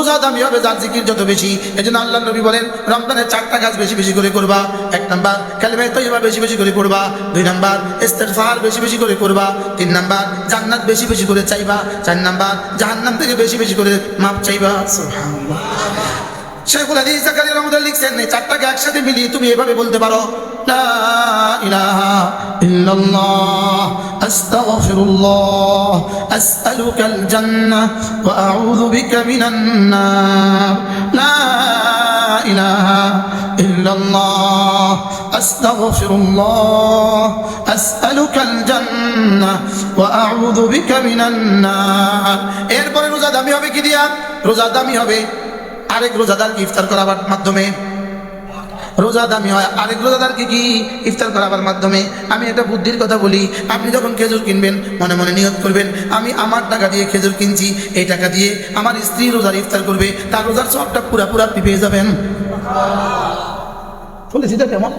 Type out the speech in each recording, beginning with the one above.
রোজা দামি হবে, যার জিকির যত বেশি। এই জন্য আল্লাহ নবী বলেন, রমজানের চারটা কাজ বেশি বেশি করে করবা। এক নাম্বার কালিমা তৈবা বেশি বেশি করে পড়বা। দুই নাম্বার, ইস্তেগফার বেশি বেশি করে করবা। তিন নাম্বার, জান্নাত বেশি বেশি করে চাইবা। চার নাম্বার, জাহান্নাম থেকে বেশি বেশি করে মাপ চাইবা। শেখুল হাদিস জাকারিয়া রহমতুল্লাহ লিখছেন চারটাকে একসাথে মিলিয়ে তুমি এভাবে বলতে পারো। লা ইলাহা ইল্লাল্লাহ, আস্তাগফিরুল্লাহ, আসআলুকাল জান্নাহ ওয়া আউযু বিকা মিনান নার, লা ইলাহা ইল্লাল্লাহ, আস্তাগফিরুল্লাহ, আসআলুকাল জান্নাহ ওয়া আউযু বিকা মিনান নার। এরপরে রোজা দামি হবে কি দিয়া? রোজা দামি হবে আরেক রোজাদারকে ইফতার করাবার মাধ্যমে। রোজা দামি হয়। আরেক রোজাদারকে কি ইফতার করাবার মাধ্যমে? আমি একটা বুদ্ধির কথা বলি। আপনি যখন খেজুর কিনবেন, মনে মনে নিয়ত করবেন, আমি আমার টাকা দিয়ে খেজুর কিনছি, এই টাকা দিয়ে আমার স্ত্রী রোজার ইফতার করবে, তার রোজার সবটা পুরা আপনি পেয়ে যাবেন। কেমন?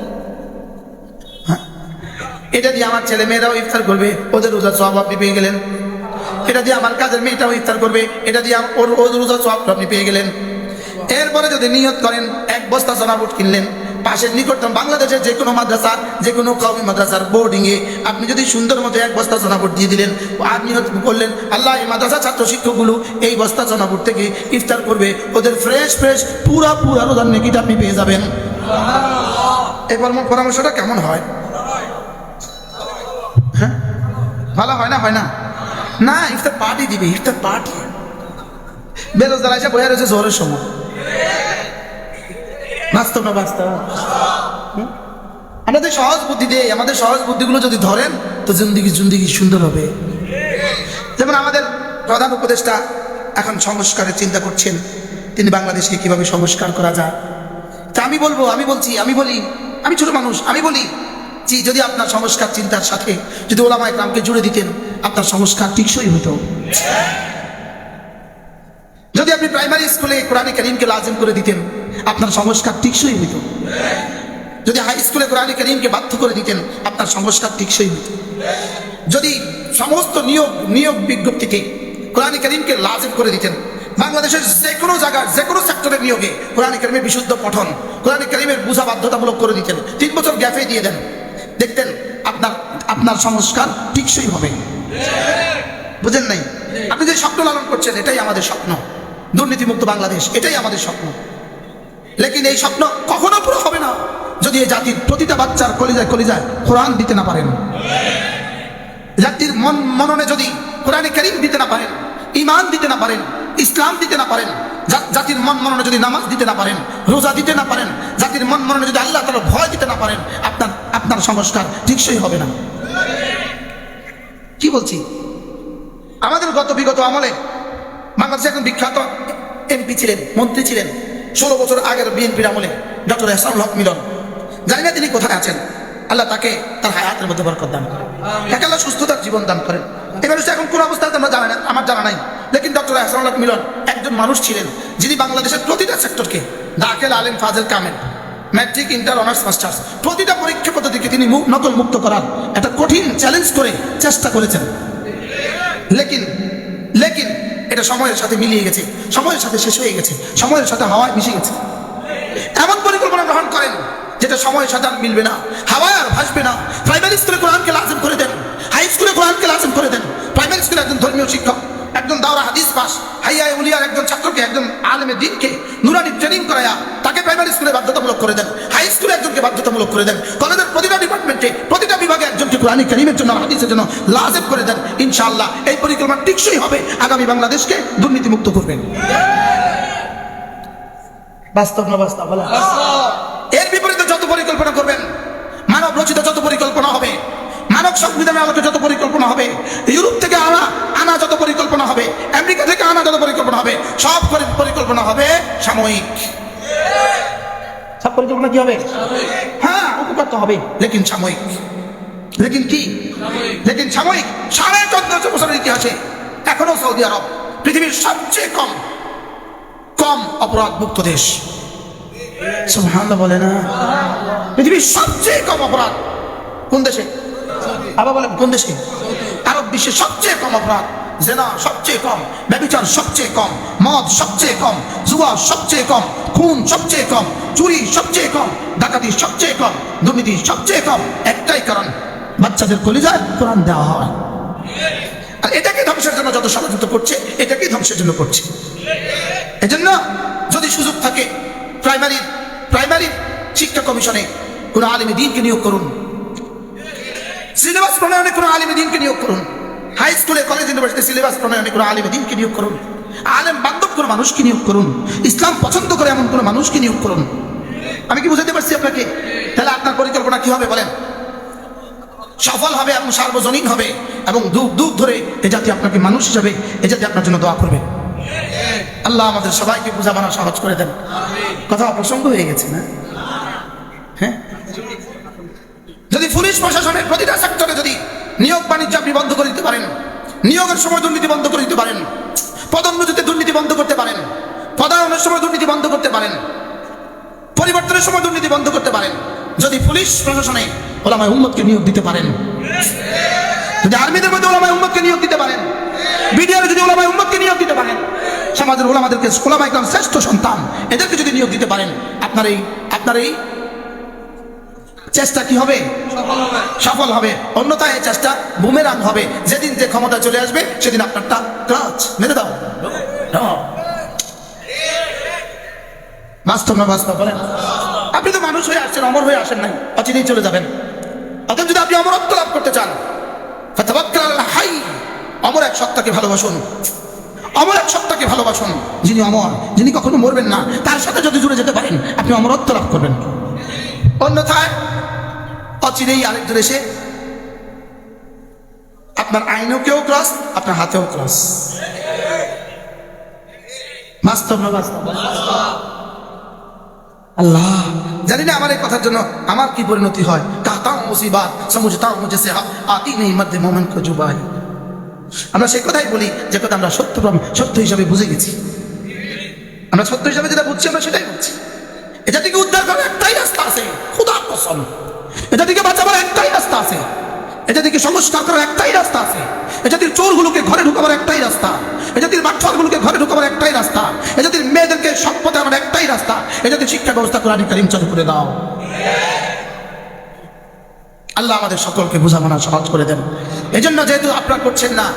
হ্যাঁ। এটা দিয়ে আমার ছেলে মেয়েরাও ইফতার করবে, ওদের রোজার সব আপনি পেয়ে গেলেন। এটা দিয়ে আমার কাজের মেয়েটাও ইফতার করবে, এটা দিয়ে ওর ওর রোজার সব আপনি পেয়ে গেলেন। এরপরে যদি নিয়ত করেন, এক বস্তা সোনাবুট কিনলেন, পাশের নিকটতম বাংলাদেশের যে কোনো মাদ্রাসা যে কোনো কওমি মাদ্রাসার বোর্ডিংয়ে আপনি যদি সুন্দর মতো এক বস্তা সোনাবুট দিয়ে দিলেন নিয়ত করলেন, আল্লাহ এই মাদ্রাসা ছাত্র শিক্ষকগুলো এই বস্তা সোনাবুট থেকে ইফতার করবে, ওদের ফ্রেশ ফ্রেশ পুরা পুরা রোজার নেকিটা আপনি পেয়ে যাবেন। এবার পরামর্শটা কেমন হয়? হ্যাঁ? ভালো হয় না হয় না? না, ইফতার পার্টি দিবে, ইফতার পার্টি বেরোজগার এসে বয়ে রয়েছে জোরের সময়। বাস্তব না বাস্তব? আমাদের সহজ বুদ্ধি দিয়ে, আমাদের সহজ বুদ্ধিগুলো যদি ধরেন, তো জিন্দিগি জিন্দিগি সুন্দর হবে। যেমন আমাদের প্রধান উপদেষ্টা এখন সংস্কারের চিন্তা করছেন, তিনি বাংলাদেশকে কীভাবে সংস্কার করা যায়। তা আমি বলব, আমি বলছি, আমি বলি, আমি ছোট মানুষ, আমি বলি যে যদি আপনার সংস্কার চিন্তার সাথে যদি ওলামা একরামকে জুড়ে দিতেন, আপনার সংস্কার টিকসই হতো। যদি আপনি প্রাইমারি স্কুলে কোরআনে করিমকে লাজিম করে দিতেন আপনার সংস্কার টিকসই হতো যদি হাই স্কুলে কোরআনে করিমকে বাধ্য করে দিতেন, আপনার সংস্কার টিকসই হতো যদি সমস্ত নিয়োগ নিয়োগ বিজ্ঞপ্তিতে কোরআন করিমকে লাজিম করে দিতেন, বাংলাদেশের যে কোনো জায়গার, যে কোনো সেক্টরের নিয়োগে কোরআন করিমের বিশুদ্ধ পঠন, কোরআন করিমের বুঝা বাধ্যতামূলক করে দিতেন, তিন বছর গ্যাপে দিয়ে দেন, দেখতেন আপনার আপনার সংস্কার টিকসই হবে। বুঝেন নাই? আপনি যে স্বপ্ন লালন করছেন, এটাই আমাদের স্বপ্ন। দুর্নীতিমুক্ত বাংলাদেশ, এটাই আমাদের স্বপ্ন। লেকিন এই স্বপ্ন কখনো পুরো হবে না। যদি এই জাতির প্রতিটা বাচ্চার কলিজায় কলিজায় কোরআন দিতে না পারেন, জাতির মন মননে যদি কোরআনে করিম দিতে না পারেন ইমান দিতে না পারেন, ইসলাম দিতে না পারেন জাতির মন মননে যদি নামাজ দিতে না পারেন, রোজা দিতে না পারেন, জাতির মন মননে যদি আল্লাহ তালা ভয় দিতে না পারেন, আপনার আপনার সংস্কার ঠিকসই হবে না। কি বলছি? আমাদের গত বিগত আমলে বাংলাদেশে এখন বিখ্যাত এমপি ছিলেন, মন্ত্রী ছিলেন। ষোলো বছর আগের বিএনপির আমলে ডক্টর এহসানুল হক মিলন। জানি না তিনি কোথায় আছেন। আল্লাহ তাকে তার হায়াতের মধ্যে বরকত দান করেন। তাকে আল্লাহ সুস্থতার জীবন দান করেন। এবার হচ্ছে এখন কোন অবস্থাতে আমরা জানা আমার জানা নাই। লেকিন ডক্টর এহসানুল হক মিলন একজন মানুষ ছিলেন যিনি বাংলাদেশের প্রতিটা সেক্টরকে দাখেল আলেম ফাজেল কামেল ম্যাট্রিক ইন্টার অনার্স মাস্টার্স প্রতিটা পরীক্ষা পদ্ধতিকে তিনি নকল মুক্ত করার একটা কঠিন চ্যালেঞ্জ করে চেষ্টা করেছেন। লেকিন লেকিন এটা সময়ের সাথে মিলিয়ে গেছে, সময়ের সাথে শেষ হয়ে গেছে, সময়ের সাথে হাওয়ায় মিশে গেছে। এমন পরিকল্পনা গ্রহণ করেন যেটা সময়ের সাথে আর মিলবে না। হাওয়ায় আর ভাসবে না। প্রাইমারি স্কুলে কোরআনকে লাজিম করে দেন। হাই স্কুলে কোরআনকে লাজিম করে দেন। প্রাইমারি স্কুলে একজন ধর্মীয় শিক্ষক, একজন দাওরা হাদিস পাস হাইয়া উলিয়ার একজন ছাত্রকে, একজন আলেমের দিনকে নুরানি ট্রেনিং করায়া তাকে প্রাইমারি স্কুলে বাধ্যতামূলক করে দেন। হাই স্কুলে একজনকে বাধ্যতামূলক করে দেন। কলেজের প্রতিটা ডিপার্টমেন্টে প্রতিটা একজনকে কোরআনী করিমের জন্য হাদিসের জন্য লাজেব করে দেন ইনশাআল্লাহ। এই পরিকল্পনা টিকসই হবে আগামী বাংলাদেশকে দুর্নীতিমুক্ত করবেন। বাস্তব না বাস্তব এর বিপরীতে যত পরিকল্পনা করবেন মানব রচিত যত পরিকল্পনা হবে মানব সংবিধানের আলোকে যত পরিকল্পনা হবে ইউরোপ থেকে আনা আনা যত পরিকল্পনা হবে আমেরিকা থেকে আনা যত পরিকল্পনা হবে সব পরিকল্পনা হবে সাময়িক। সব পরিকল্পনা কি হবে? হ্যাঁ উপকার তো হবে লেকিন সাময়িক। লেকিন কি? লেকিন সাময়িক সাড়ে চোদ্দশো বছরের ইতিহাসে এখনও সৌদি আরব পৃথিবীর সবচেয়ে কম কম অপরাধ মুক্ত দেশ বলে না? পৃথিবীর সবচেয়ে কম অপরাধ কোন দেশে? আবার বলেন, কোন দেশে? আরব বিশ্বের সবচেয়ে কম অপরাধ, জেনা সবচেয়ে কম, ব্যবচার সবচেয়ে কম, মদ সবচেয়ে কম, জুয়া সবচেয়ে কম, খুন সবচেয়ে কম, চুরি সবচেয়ে কম, ডাকাতি সবচেয়ে কম, দুর্নীতি সবচেয়ে কম। একটাই কারণ বাচ্চাদের কলিজায় কোরআন দেওয়া হয়। আর এটাকে ধ্বংসের জন্য যত ষড়যন্ত্র করছে, এটাকেই ধ্বংসের জন্য করছে। এজন্য যদি সুযোগ থাকে প্রাইমারি প্রাইমারি শিক্ষা কমিশনে কোনো আলিমী দিনকে নিয়োগ করুন। সিলেবাস প্রণয়নে কোনো আলিমী দিনকে নিয়োগ করুন। হাই স্কুলে, কলেজ ইউনিভার্সিটি সিলেবাস প্রণয়নে কোনো আলিমী দিনকে নিয়োগ করুন। আলেম বান্ধব কোনো মানুষকে নিয়োগ করুন। ইসলাম পছন্দ করে এমন কোনো মানুষকে নিয়োগ করুন। আমি কি বুঝাতে পারছি আপনাকে? তাহলে আপনার পরিকল্পনা কি হবে বলেন? সফল হবে এবং সার্বজনীন হবে এবং দুঃখ দুঃখ ধরে এ জাতি আপনাকে মানুষ হিসাবে এ জাতি আপনার জন্য দোয়া করবে। আল্লাহ আমাদের সবাইকে বোঝাবানা সহজ করে দেন। কথা অপ্রসঙ্গ হয়ে গেছে না? হ্যাঁ? যদি পুলিশ প্রশাসনের প্রতিটা সেক্টরে যদি নিয়োগ বাণিজ্য আপনি বন্ধ করে দিতে পারেন, নিয়োগের সময় দুর্নীতি বন্ধ করে দিতে পারেন, পদোন্নতিতে দুর্নীতি বন্ধ করতে পারেন, পদায়নের সময় দুর্নীতি বন্ধ করতে পারেন, পরিবর্তনের সময় দুর্নীতি বন্ধ করতে পারেন যদি পুলিশ প্রশাসনে ওলামায় উম্মতকে নিয়োগ দিতে পারেন যদি আর্মিদের মধ্যে ওলামায় উম্মতকে নিয়োগ দিতে পারেন বিডিআর যদি ওলামায় উম্মতকে নিয়োগ দিতে পারেন সমাজের ওলামাদেরকে ওলামা ইকরাম শ্রেষ্ঠ সন্তান এদেরকে যদি নিয়োগ দিতে পারেন আপনার এই আপনার এই চেষ্টা কি হবে? সফল হবে। অন্যথায় এই চেষ্টা বুমেরাং হবে। যেদিন যে ক্ষমতা চলে আসবে সেদিন আপনারটা ক্লাচ মেরে দাও। দাও। বাস্তব না বাস্তব বলেন। আপনি তো মানুষ হয়ে আসছেন, অমর হয়ে আসেন নাই, অচিরেই চলে যাবেন। অতএব যদি আপনি অমরত্ব লাভ করতে চান হাই, অমর এক সত্তাকে ভালোবাসুন। অমর এক সত্তাকে ভালোবাসুন, যিনি অমর, যিনি কখনো মরবেন না, তার সাথে যদি জুড়ে যেতে পারেন, আপনি অমরত্ব লাভ করবেন। অন্যথায়, অচিরেই আরেকজন এসে আপনার আইনকেও ক্রস, আপনার হাতেও ক্রস। বাস্তব না বাস্তব? আল্লাহ। জানি না আমার এই কথার জন্য আমার কি পরিণতি হয়। কাহতা মুসিবাত সমুঝতা মুঝে সে আতি নেই মধ্যে মোমেন জুবাই। আমরা সেই কথাই বলি, যে কথা আমরা সত্য সত্য হিসাবে বুঝে গেছি। আমরা সত্য হিসাবে যেটা বুঝছি, আমরা সেটাই বুঝছি। এটা থেকে উদ্ধার করার একটাই রাস্তা আছে, খুদার কসম। এটা থেকে বাঁচাবার একটাই রাস্তা আছে। এটা থেকে সংস্কার করার একটাই রাস্তা আছে। এজাতির চোরগুলোকে ঘরে ঢুকাবার একটাই রাস্তা। এজাতির বাচ্চাগুলোকে ঘরে ঢুকাবার একটাই রাস্তা। এজাতির মেয়েদেরকে সৎ পথে আমার একটাই রাস্তা। এজাতির শিক্ষা ব্যবস্থা কোরআন কারিম চালু করে দাও। আল্লাহ আমাদের সকলকে বোঝামানা সহজ করে দেন। এজন্য যেহেতু আপনারা করছেন না,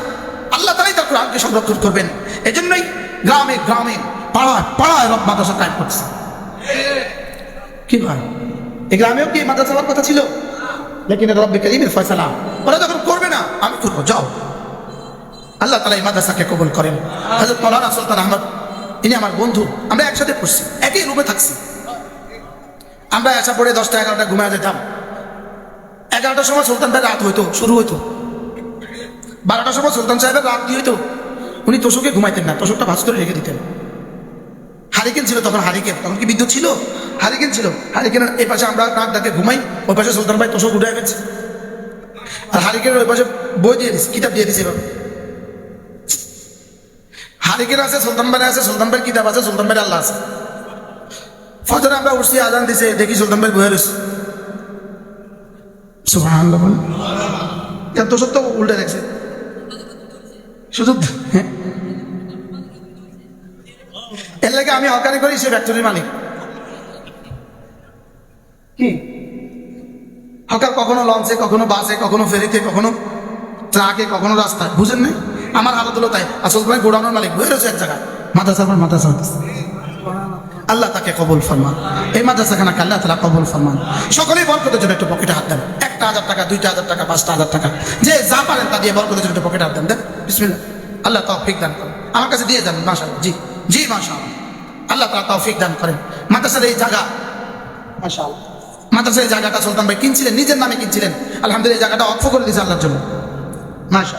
আল্লাহ তারাই তার কোরআনকে সংরক্ষণ করবেন। এজন্যই গ্রামে গ্রামে, পাড়ায় পাড়ায় রব মাদ্রাসা কায়েম করছে। কি ভাই? এই গ্রামেও কি মাদ্রাসা কথা ছিল? লেকিন রব্বে করিমের ফয়সালা। ওরা যখন করবে না। আমি করব, যাও। আল্লাহ তালা এই মাদ্রাসাকে কবুল করেন। হাজরত মৌলানা সুলতান আহমদ, ইনি আমার বন্ধু। আমরা একসাথে পড়ছি, একই রুমে থাকছি। আমরা আসা পড়ে দশটা এগারোটা ঘুমায় যেতাম। এগারোটার সময় সুলতান ভাই রাত হইতো, শুরু হইতো। বারোটার সময় সুলতান সাহেবের রাত কি হইতো? উনি তোষকে ঘুমাইতেন না, তোষকটা ভাস করে রেখে দিতেন। হারিকেন ছিল, তখন হারিকেন। তখন কি বিদ্যুৎ ছিল? হারিকেন ছিল। হারিকেনের এই পাশে আমরা নাক ডাকে ঘুমাই ওই পাশে সুলতান ভাই তোষক উঠে গেছে আর হারিকেনের ওই পাশে বই দিয়ে দিছে, কিতাব দিয়ে দিছে এবার হারিকেন আছে, সুলতান ভাই আছে, সুলতান ভাইয়ের কিতাব আছে, সুলতান ভাইয়ের আল্লাহ আছে। ফজরে আমরা উঠছি, আজান দিছে, দেখি সুলতান ভাই বয়ে রয়েছে। বল কেন তোষক তো উল্টে দেখছে। শুধু হ্যাঁ এর লাগে আমি হকারি করি, সে ফ্যাক্টরির মালিক। কি? হকার কখনো লঞ্চে, কখনো বাসে, কখনো ফেরিতে, কখনো ট্রাকে, কখনো রাস্তায়। বুঝেন না আমার হালত হলো তাই। আসল ভাই গোডাউনের মালিক বয়ে রয়েছে এক জায়গায়। পর মাদ্রাসা হতেছে। আল্লাহ তাকে কবুল ফরমান। এই মাদ্রাসাখানাকে আল্লাহ তালা কবল ফরমান। সকলেই বরকতের জন্য একটু পকেটে হাত দেন। একটা হাজার টাকা, দুইটা হাজার টাকা, পাঁচটা হাজার টাকা। যে যা পারেন তা দিয়ে বরকতের জন্য একটু পকেটে হাত দেন। দেন, বিসমিল্লাহ। আল্লাহ তৌফিক দান করেন। আমার কাছে দিয়ে যান মাশা জি। জি মাশা আল্লাহ তালা তৌফিক দান করেন। মাদ্রাসার এই জায়গা মাশা মাদ্রাসার এই জায়গাটা সুলতান ভাই কিনছিলেন নিজের নামে কিনছিলেন। আলহামদুলিল্লাহ এই জায়গাটা অক্ষ করে দিয়েছে আল্লাহর জন্য। মাশা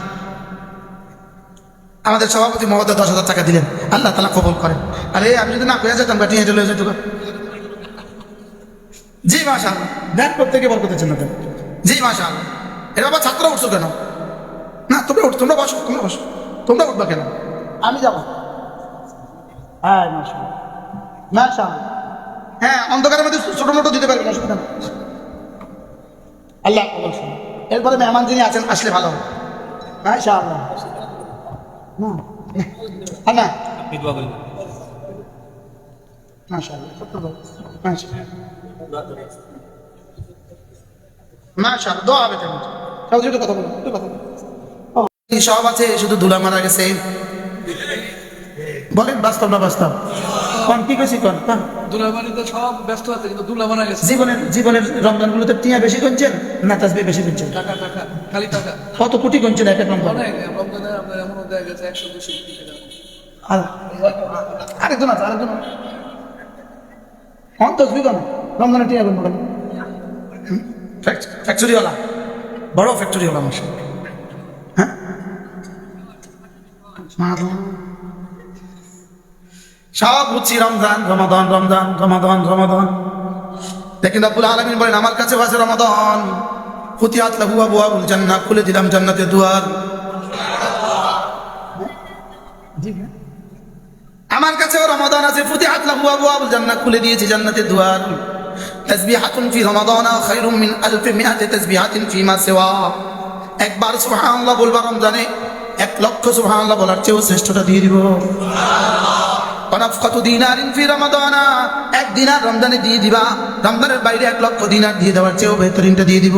আমাদের সভাপতি মহোদয় দশ হাজার টাকা দিলেন। আল্লাহ তালা কবল করেন। আরে আমি যদি না পেয়ে যেতাম হেঁটে লয়ে যেত জি মাসা দেন প্রত্যেকে বল করতেছেন না জি মাসা এর বাবা ছাত্র উঠছো কেন? না তোমরা উঠ তোমরা বসো তোমরা বসো। তোমরা উঠবা কেন? আমি যাব। হ্যাঁ হ্যাঁ অন্ধকারের মধ্যে ছোট মোটো দিতে পারবেন অসুবিধা নেই। আল্লাহ কবল শুনুন। এরপরে মেহমান যিনি আছেন আসলে ভালো হবে। মাসা আল্লাহ না আর না। আপনি দোয়া করেন। মাশাআল্লাহ কত মাশাআল্লাহ। মাশাআল্লাহ দোয়া হবে তেমন। কথা বলো একটু কথা ও, সব আছে শুধু ধুলা মারা গেছে। বলেন বাস্তব না বাস্তব? কোন কি কইছি কোন? দুলাবাড়িতে সব ব্যস্ত আছে কিন্তু দুলা মারা গেছে। জীবনের জীবনের রমজান গুলোতে টিয়া বেশি গুনছেন না তাসবি বেশি গুনছেন? টাকা টাকা খালি টাকা। কত কোটি গুনছেন এক এক রমজান রমজানে আপনার এমনও দেখা গেছে একশো দুশো কোটি টাকা। আর- আরেকজন আছে আরেকজন। অন তসবি কেন রমজানের টিয়া গুনবো কেন? ফ্যাক্টরিওয়ালা বড় ফ্যাক্টরিওয়ালা আমার হ্যাঁ। সব বুঝছি, রমজান, রমাদান রমজান, রমাদান রমাদান। দেখেন আব্বুল আলমিন বলেন, আমার কাছে আছে রমাদান। ফুতিয়াত লাহু আবু আবুল জান্নাত, খুলে দিলাম জান্নাতের দুয়ার। আমার কাছেও রমাদান আছে, ফুতিয়াত লাহু আবু আবুল জান্নাত, খুলে দিয়েছি জান্নাতের দুয়ার। তাসবিহাতুন ফি রমাদান খায়রুম মিন আলফি মিআতি তাসবিহাতিন ফিমা সিওয়া। একবার সুবহানাল্লাহ বলবা রমজানে, এক লক্ষ সুবহানাল্লাহ বলার চেয়েও শ্রেষ্ঠটা দিয়ে দিব। অনাফকাতু রমজানে দিবা। বাইরে এক লক্ষ দিয়ে চেয়েও দিয়ে দিব।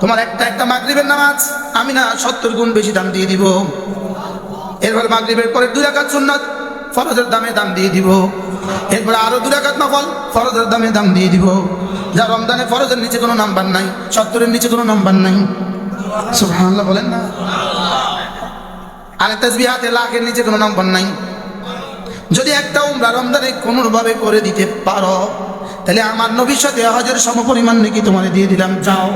তোমার একটা একটা নামাজ, আমি না সত্তর গুণ দাম দিয়ে দিব। পরে দুই ফরজের দামে দাম দিয়ে দিব। এরপরে আরও দুই নফল, ফরজের দামে দাম দিয়ে দিব। যা রমজানে ফরজের নিচে কোনো নাম্বার নাই, সত্তরের নিচে কোনো নাম্বার নাই। বলেন না। আরে তাসবিহাতে লাখের নিচে কোনো নাম্বার নাই। যদি একটা উমরা রমজানে কোনোভাবে করে দিতে পারো তাহলে আমার নবীর সাথে হজের সমপরিমাণ নাকি তোমার দিয়ে দিলাম যাও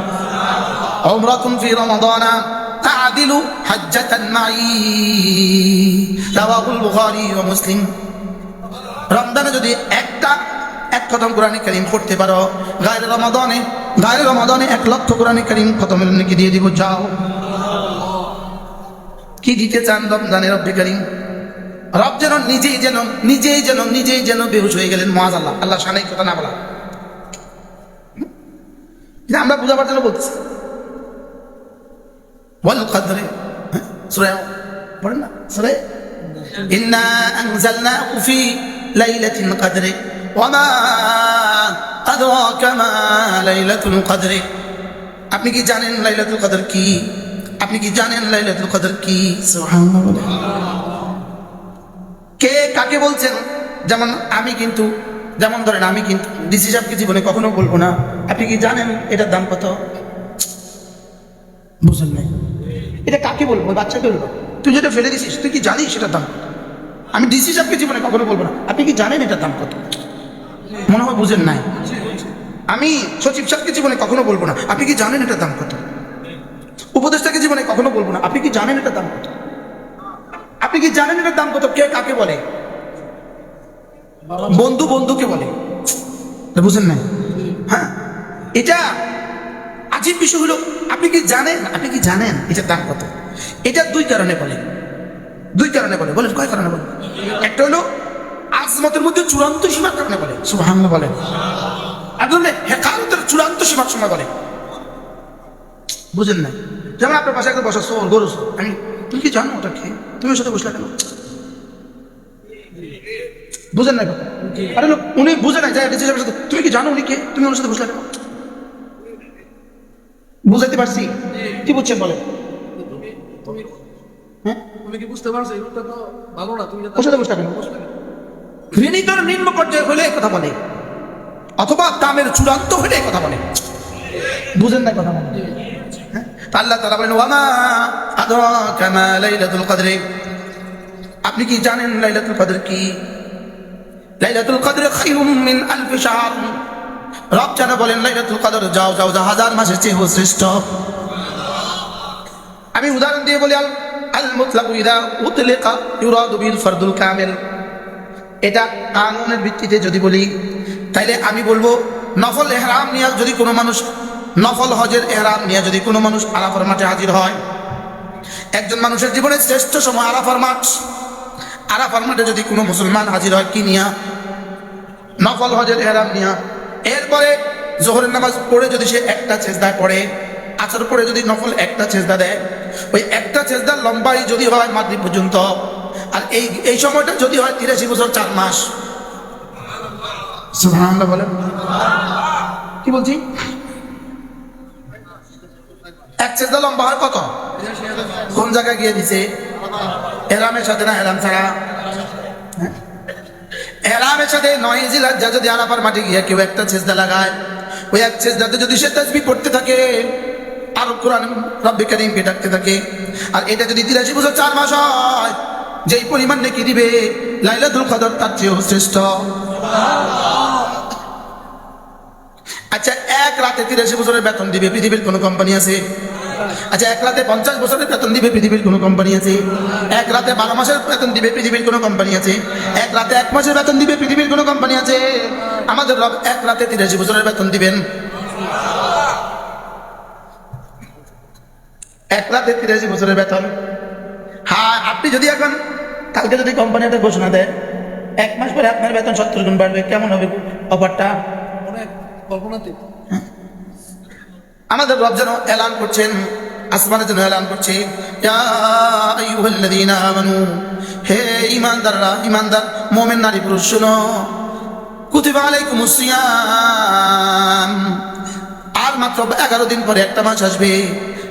উমরাতুন ফি রমাদানা تعدل حجة معي رواه البخاري ومسلم রমজানে যদি একটা এক খতম কোরআনে করিম পড়তে পারো গায়ের রমাদানে গায়ের রমাদানে এক লক্ষ কোরআনে করিম খতমের নাকি দিয়ে দিব যাও কি দিতে চান রমজানের রব্বে করিম রব যেন নিজেই যেন নিজেই যেন নিজেই যেন বেহুশ হয়ে গেলেন মহাজ আল্লাহ আল্লাহ সানাই কথা না বলা। আমরা বুঝাবার জন্য বলতেছি। বল কদরে সুরে পড়েন না? সুরে ইন্না আনজালনাহু ফি লাইলাতিল কদরে ওয়ামা আদরাকা মা লাইলাতুল কদরে। আপনি কি জানেন লাইলাতুল কদর কি? আপনি কি জানেন লাইলাতুল কদর কি? সুবহানাল্লাহ। কে কাকে বলছেন? যেমন আমি কিন্তু, যেমন ধরেন আমি কিন্তু ডিসি সাহেবকে জীবনে কখনো বলব না। আপনি কি জানেন এটার দাম কত? বুঝলেন নাই। এটা কাকে বলব? বাচ্চাকে বলব। তুই যেটা ফেলে দিছিস, তুই কি জানিস সেটার দাম কত? আমি ডিসি সাহেবকে জীবনে কখনো বলব না। আপনি কি জানেন এটার দাম কত? মনে হয় বুঝেন নাই। আমি সচিব সাহেবকে জীবনে কখনো বলব না। আপনি কি জানেন এটার দাম কত? উপদেষ্টাকে জীবনে কখনো বলব না। আপনি কি জানেন এটার দাম কত? আপনি কি জানেন এটার দাম কত? কে কাকে বলে? বন্ধু বন্ধুকে বলে। বুঝেন নাই? হ্যাঁ? এটা আজীব বিষয় হলো আপনি কি জানেন? আপনি কি জানেন এটার দাম কত? এটা দুই কারণে বলে। দুই কারণে বলে। বলেন কয় কারণে বলে? একটা হলো আজমতের মধ্যে চূড়ান্ত সীমার কারণে বলে। সুবহান বলেন। আর ধরলে হেকারতের চূড়ান্ত সীমার সময় বলে। বুঝেন না যেমন আপনার পাশে একটা বসা সোর গরু আমি তুমি কি জানো ওটা কি? তুমি ওর সাথে বসলে কেন? বুঝেন না আরে লোক উনি বুঝে না যায় সাথে তুমি কি জানো উনি কে? তুমি ওর সাথে বসলে কেন? বুঝাইতে পারছি? কি বুঝছেন বলে তুমি কি বুঝতে পারছ তো ভালো না তুমি ওর সাথে বসলে কেন? ঋণীতর নিম্ন পর্যায়ে হলে কথা বলে অথবা দামের চূড়ান্ত হলে কথা বলে। বুঝেন না কথা বলে হ্যাঁ? আল্লাহ তাআলা বলেন, ওয়ামা আদরাকা মা লাইলাতুল কদর। আপনি কি জানেন লাইলাতুল কদর কি? লাইলাতুল কদর খায়রুম মিন আলফ শাহর। রব জানা বলেন, লাইলাতুল কদর, যাও যাও যা হাজার মাসের চেয়ে শ্রেষ্ঠ। আমি উদাহরণ দিয়ে বলি, আল মুতলাকু ইদা উতলিকা ইউরাদু বিল ফারদুল কামিল। এটা কানুনের ভিত্তিতে যদি বলি, তাইলে আমি বলব, নফল এহরাম নিয়ে যদি কোনো মানুষ নফল হজের এহরাম নিয়ে যদি কোনো মানুষ আরাফার মাঠে হাজির হয়, একজন মানুষের জীবনের শ্রেষ্ঠ সময় আরাফার মাঠ। আরাফার মাঠে যদি কোনো মুসলমান হাজির হয়, কি নিয়া? নফল হজের এহরাম নিয়া। এরপরে জোহরের নামাজ পড়ে যদি সে একটা চেষ্টা পড়ে আচার পরে যদি নফল একটা চেষ্টা দেয়, ওই একটা চেষ্টার লম্বাই যদি হয় মাতৃ পর্যন্ত, আর এই এই সময়টা যদি হয় তিরাশি বছর চার মাস। বলেন। কি বলছি? এক চেষ্টা লম্বা হয় কত কোন জায়গায় গিয়ে দিছে? এরামের সাথে না এরাম ছাড়া? হ্যাঁ? এরামের সাথে নয় জেলার যা যদি আলাপার মাঠে গিয়ে কেউ একটা চেষ্টা লাগায়, ওই এক চেষ্টাতে যদি সে তাজবি পড়তে থাকে, আর কোরআন রব্বি কারিমকে ডাকতে থাকে, আর এটা যদি তিরাশি বছর চার মাস হয়, যেই পরিমাণ নাকি দিবে, লাইলাতুল কদর তার চেয়েও শ্রেষ্ঠ। আচ্ছা এক রাতে তিরাশি বছরের বেতন দিবে পৃথিবীর কোনো কোম্পানি আছে? আচ্ছা এক রাতে পঞ্চাশ বছরের বেতন দিবে পৃথিবীর কোনো কোম্পানি আছে? এক রাতে বারো মাসের বেতন দিবে পৃথিবীর কোনো কোম্পানি আছে? এক রাতে এক মাসের বেতন দিবে পৃথিবীর কোনো কোম্পানি আছে? আমাদের রব এক রাতে তিরাশি বছরের বেতন দিবেন। এক রাতে তিরাশি বছরের বেতন। হ্যাঁ আপনি যদি এখন কালকে যদি কোম্পানি একটা ঘোষণা দেয় এক মাস পরে আপনার বেতন সত্তর গুণ বাড়বে। কেমন হবে অফারটা কল্পনাতে আমাদের রব যেন এলান করছেন আসমানের জন্য এলান করছে। হে ঈমানদাররা ঈমানদার মুমিন নারী পুরুষ শুনো। কুতিবা আলাইকুমুস সিয়াম। আর মাত্র এগারো দিন পরে একটা মাস আসবে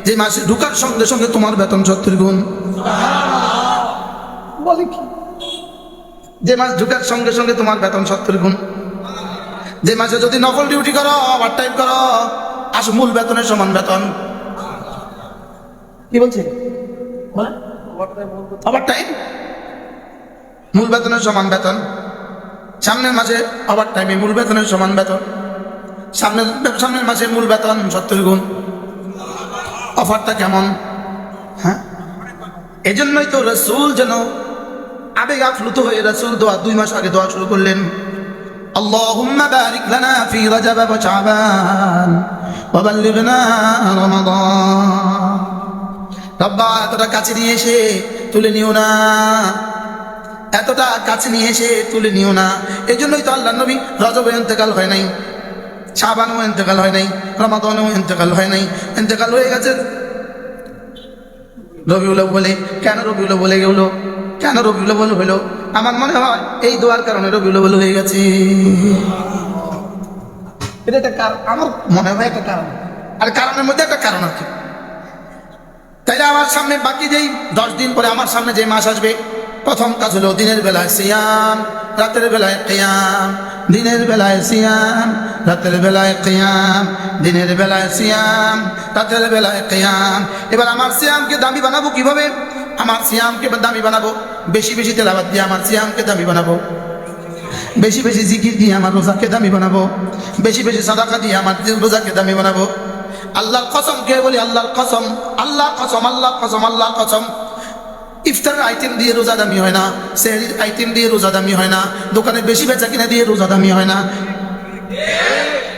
যে মাসে ঢুকার সঙ্গে সঙ্গে তোমার বেতন সত্তর গুণ। বলে কি? যে মাস ঢুকার সঙ্গে সঙ্গে তোমার বেতন সত্তর গুণ। যে মাসে যদি নকল ডিউটি করো ওভার টাইম করো, আস মূল বেতনের সমান বেতন। কি বলছে? ওভার টাইম মূল বেতনের সমান বেতন। সামনের মাসে ওভার টাইমে মূল বেতনের সমান বেতন। সামনের সামনের মাসে মূল বেতন সত্তর গুণ। অফারটা কেমন? হ্যাঁ? এজন্যই তো রসুল যেন আবেগ আপ্লুত হয়ে রসুল দোয়া, দুই মাস আগে দোয়া শুরু করলেন। اللهم بارك لنا في رجب وشعبان وبلغنا رمضان রব্বা এতটা কাছে নিয়ে এসে তুলে নিও না এতটা কাছে নিয়ে এসে তুলে নিও না এই জন্যই তো আল্লাহ নবী রজবে ইন্তেকাল হয় নাই শাবানও ইন্তেকাল হয় নাই রমাদানও ইন্তেকাল হয় নাই ইন্তেকাল হয়ে গেছে রবিউল বলে কেন রবিউল বলে গেল কেন রবিউল বল হলো? আমার মনে হয় এই দোয়ার কারণে রবিউল বল হয়ে গেছে। এটা একটা কারণ আমার মনে হয় একটা কারণ। আর কারণের মধ্যে একটা কারণ আছে। তাইলে আমার সামনে বাকি যেই দশ দিন পরে আমার সামনে যে মাস আসবে, প্রথম কাজ হলো দিনের বেলায় সিয়াম, রাতের বেলায় কেয়াম। দিনের বেলায় সিয়াম, রাতের বেলায় কেয়াম। দিনের বেলায় সিয়াম, রাতের বেলায় কেয়াম। এবার আমার সিয়ামকে দামি বানাবো কীভাবে? আমার সিয়ামকে দামি বানাবো। বেশি বেশি তেলাবাদ দিয়ে আমার সিয়ামকে দামি বানাবো। বেশি বেশি জিকির দিয়ে আমার রোজাকে দামি বানাবো। বেশি বেশি সাদাকা দিয়ে আমার রোজাকে দামি বানাবো। আল্লাহর কসম, কে বলি আল্লাহর কসম? আল্লাহ কসম আল্লাহ কসম আল্লাহ কসম। ইফতারের আইটেম দিয়ে রোজা দামি হয় না, সেহরির আইটেম দিয়ে রোজা দামি হয় না, দোকানে বেশি বেচা কিনা দিয়ে রোজা দামি হয় না।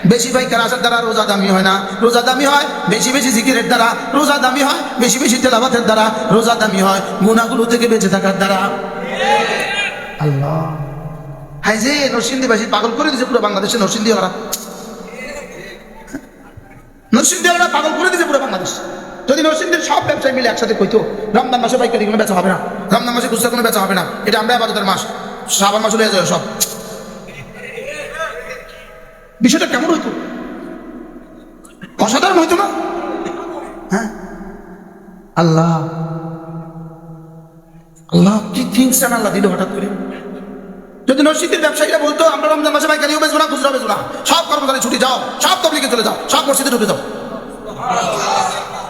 বেশি পাইকার আসার দ্বারা রোজা দামি হয় না। রোজা দামি হয় বেশি বেশি জিকিরের দ্বারা। রোজা দামি হয় বেশি বেশি তেলাবাতের দ্বারা। রোজা দামি হয় গুণাগুলো থেকে বেঁচে থাকার দ্বারা। আল্লাহ। হাই যে নরসিংদীবাসী পাগল করে দিয়েছে পুরো বাংলাদেশে নরসিংদী ওরা নরসিংদী ওরা পাগল করে দিয়েছে পুরো বাংলাদেশ। যদি নরসিংদীর সব ব্যবসায়ী মিলে একসাথে কইতো রমজান মাসে পাইকারি কোনো বেচা হবে না। রমজান মাসে খুচরা কোনো বেচা হবে না। এটা আমরা আপাততের মাস। শ্রাবণ মাস হয়ে যাবে সব। বিষয়টা কেমন হইতো? অসাধারণ হইতো না? হ্যাঁ। আল্লাহ। আল্লাহ, কি থিংস আল্লাহ দিল হঠাৎ করে? যদি নরসিংদীর ব্যবসায়ীরা বলতো, আমরা রমজান মাসে পাইকারিও বেচবো না, খুচরা বেচবো না। সব কর্মচারী ছুটি যাও, সব তবলিগে চলে যাও, সব মসজিদে ঢুকে যাও।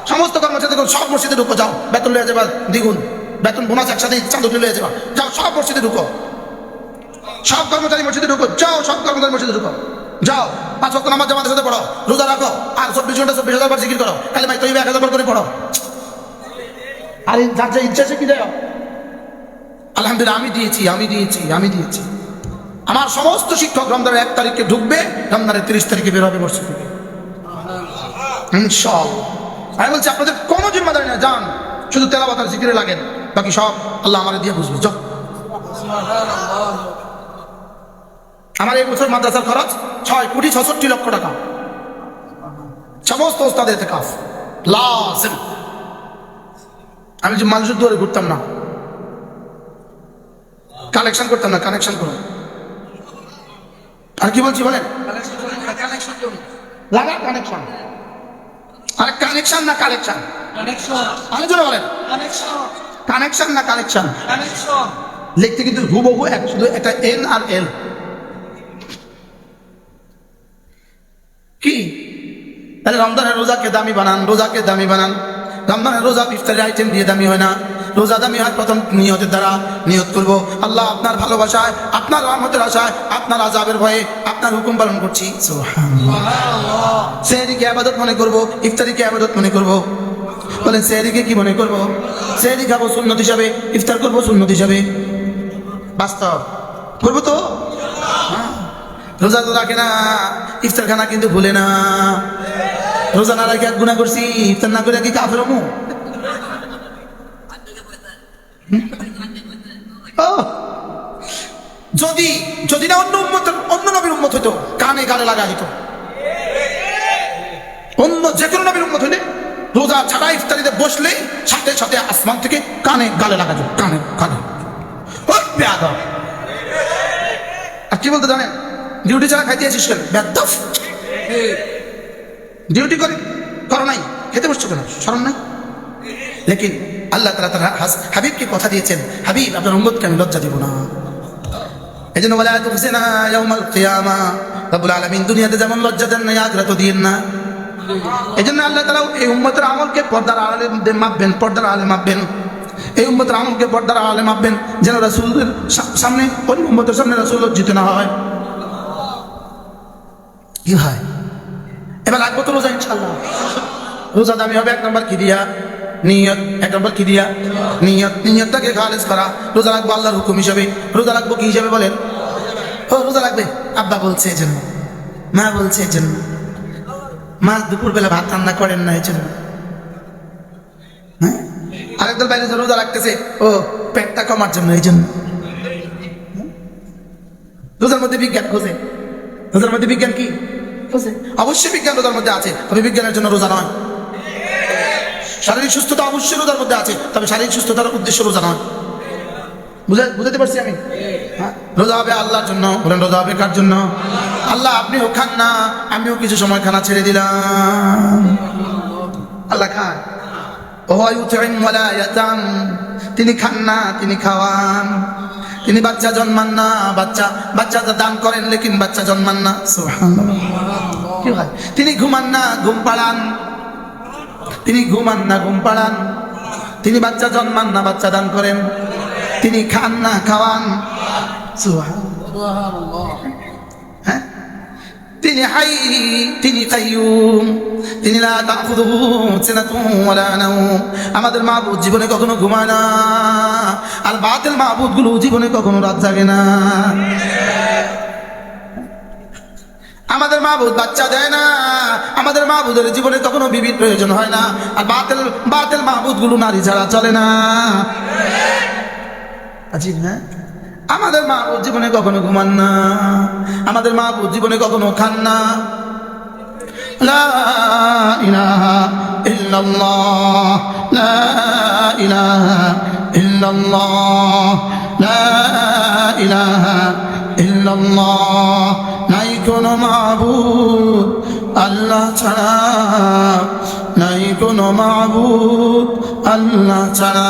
সমস্ত কর্মচারী সব মসজিদে ঢুকো, যাও। বেতন লয়ে যাবা, দ্বিগুণ। বেতন বোনাস একসাথে চাঁদ উঠে লয়ে যাবা। যাও, সব মসজিদে ঢুকো। সব কর্মচারী মসজিদে ঢুকো, যাও, সব কর্মচারী মসজিদে ঢুকো। যাও, পাঁচ বক্ত নামাজ জামাতের সাথে পড়ো, রোজা রাখো, আর চব্বিশ ঘণ্টা চব্বিশ হাজার বার জিকির করো, খালি ভাই তুই এক হাজার বার করে পড়ো। আর যার যা ইচ্ছা সে কি দেয়? আলহামদুলিল্লাহ, আমি দিয়েছি আমি দিয়েছি আমি দিয়েছি। আমার সমস্ত শিক্ষক রমজানের এক তারিখে ঢুকবে, রমজানের তিরিশ তারিখে বের হবে বর্ষ থেকে। ইনশাআল্লাহ। আমি বলছি, আপনাদের কোনো জিম্মাদারি না যান, শুধু তেলাবাতার জিকিরে লাগেন, বাকি সব আল্লাহ আমার দিয়ে বুঝবে, যাও। আমার এই বছর মাদ্রাসার খরচ ছয় কোটি ছষট্টি লক্ষ টাকা। সমস্ত ওস্তাদের লাসিম আমি যে মানুষের দৌড়ে ঘুরতাম না। কালেকশন করতাম না কানেকশন করুন। আর কি বলছি বলেন? লাগা কানেকশন। আরে কানেকশন না কালেকশন জন্য বলেন। কানেকশন না কালেকশন কানেকশন। লিখতে কিন্তু হুবহু এক শুধু একটা এন আর এল কি? তাহলে রমজানের রোজাকে দামি বানান, রোজাকে দামি বানান। রমজানের রোজা ইফতারের আইটেম দিয়ে দামি হয় না। রোজা দামি হয় প্রথম নিয়তের দ্বারা। নিয়ত করব, আল্লাহ আপনার ভালোবাসায়, আপনার রহমতের আশায়, আপনার আজাবের ভয়ে আপনার হুকুম পালন করছি। সেহরিকে আবাদত মনে করব, ইফতারিকে আবাদত মনে করব। বলেন সেহরিকে কি মনে করব? সেহরি খাব সুন্নত হিসাবে, ইফতার করব সুন্নত হিসাবে। বাস্তব। করব তো। রোজা তো রাখে না ইফতার খানা কিন্তু ভুলে না। রোজা না রাখে গুণা করছি, ইফতার না করে কি কাফের মু যদি যদি না অন্য উন্মত অন্য নবীর উন্মত হইতো, কানে গালে লাগা হইতো অন্য যে কোনো নবীর উন্মত হইলে, রোজা ছাড়া ইফতারিতে বসলে সাথে সাথে আসমান থেকে কানে গালে লাগা যেত কানে কানে। আর কি বলতে জানেন? ডিউটি ছাড়া খাইতে আছিস কেন? বেদফ। ডিউটি করে, করো নাই, খেতে বসছো কেন? স্মরণ নাই? লেকিন আল্লাহ তালা তার হাবিবকে কথা দিয়েছেন, হাবিব, আপনার উম্মতকে আমি লজ্জা দিব না। এই জন্য বলে আয়াতুল হুসেনা ইয়াউমাল কিয়ামা। রব্বুল আলামিন দুনিয়াতে যেমন লজ্জা দেন না আখরাতও দিয়েন না। এই জন্য আল্লাহ তালা এই উম্মতের আমলকে পর্দার আলে মাপবেন, পর্দার আলে মাপবেন। এই উম্মতের আমলকে পর্দার আলে মাপবেন, যেন রাসূলের সামনে ওই উম্মতের সামনে রাসূল লজ্জিত না হয়। কি হয়? এবার লাগবো তো রোজা ইনশাল্লাহ রোজা দামি হবে এক নম্বর কি দিয়া? নিয়ত। এক নম্বর কি দিয়া? নিয়ত। নিয়তটাকে খালেজ করা। রোজা রাখব আল্লাহর হুকুম হিসাবে। রোজা রাখব কি হিসাবে বলেন? ও, রোজা রাখবে? আব্বা বলছে এই জন্য মা বলছে এই জন্য মা দুপুরবেলা ভাত রান্না করেন না এই জন্য হ্যাঁ আরেকদল বাইরে রোজা রাখতেছে। ও, পেটটা কমার জন্য এই জন্য রোজার মধ্যে বিজ্ঞান খোঁজে। রোজার মধ্যে বিজ্ঞান কি? অবশ্যই বিজ্ঞান রোজার মধ্যে আছে, তবে বিজ্ঞানের জন্য রোজা নয়। শারীরিক সুস্থতা অবশ্যই রোজার মধ্যে আছে, তবে শারীরিক সুস্থতার উদ্দেশ্য রোজা নয়। বুঝা বুঝাতে পারছি আমি? হ্যাঁ? রোজা হবে আল্লাহর জন্য। বলেন, রোজা হবে কার জন্য? আল্লাহ, আপনিও খান না, আমিও কিছু সময় খানা ছেড়ে দিলাম। আল্লাহ খান তিনি খান না, তিনি খাওয়ান। তিনি বাচ্চা জন্মান না, বাচ্চা বাচ্চা দান করেন, লেকিন বাচ্চা জন্মান না। কি হয়? তিনি ঘুমান না, ঘুম পাড়ান। তিনি ঘুমান না, ঘুম পাড়ান। তিনি বাচ্চা জন্মান না, বাচ্চা দান করেন। তিনি খান না, খাওয়ান। হ্যাঁ? তিনি হাই, তিনি কাইয়ুম, তিনি লা তাখুযুহু সিনাতুন নাওম। আমাদের মাহবুব জীবনে কখনো ঘুমায় না, আর বাতিল মাহবুবগুলো জীবনে কখনো রাত জাগে না। আমাদের মাহবুদ বাচ্চা দেয় না, আমাদের মাহবুদের জীবনে কখনো বিবিধ প্রয়োজন হয় না, আর বাতিল বাতিল মাহবুদগুলো নারী ছাড়া চলে না। আজিব না আমাদের মা জীবনে কখনো ঘুমান না। আমাদের মা জীবনে কখনো খান না। ইলাহা ইলাহা ইলাহা নাই কোনো মাবুদ আল্লাহ ছাড়া। নাই কোনো মাবুদ আল্লাহ ছাড়া।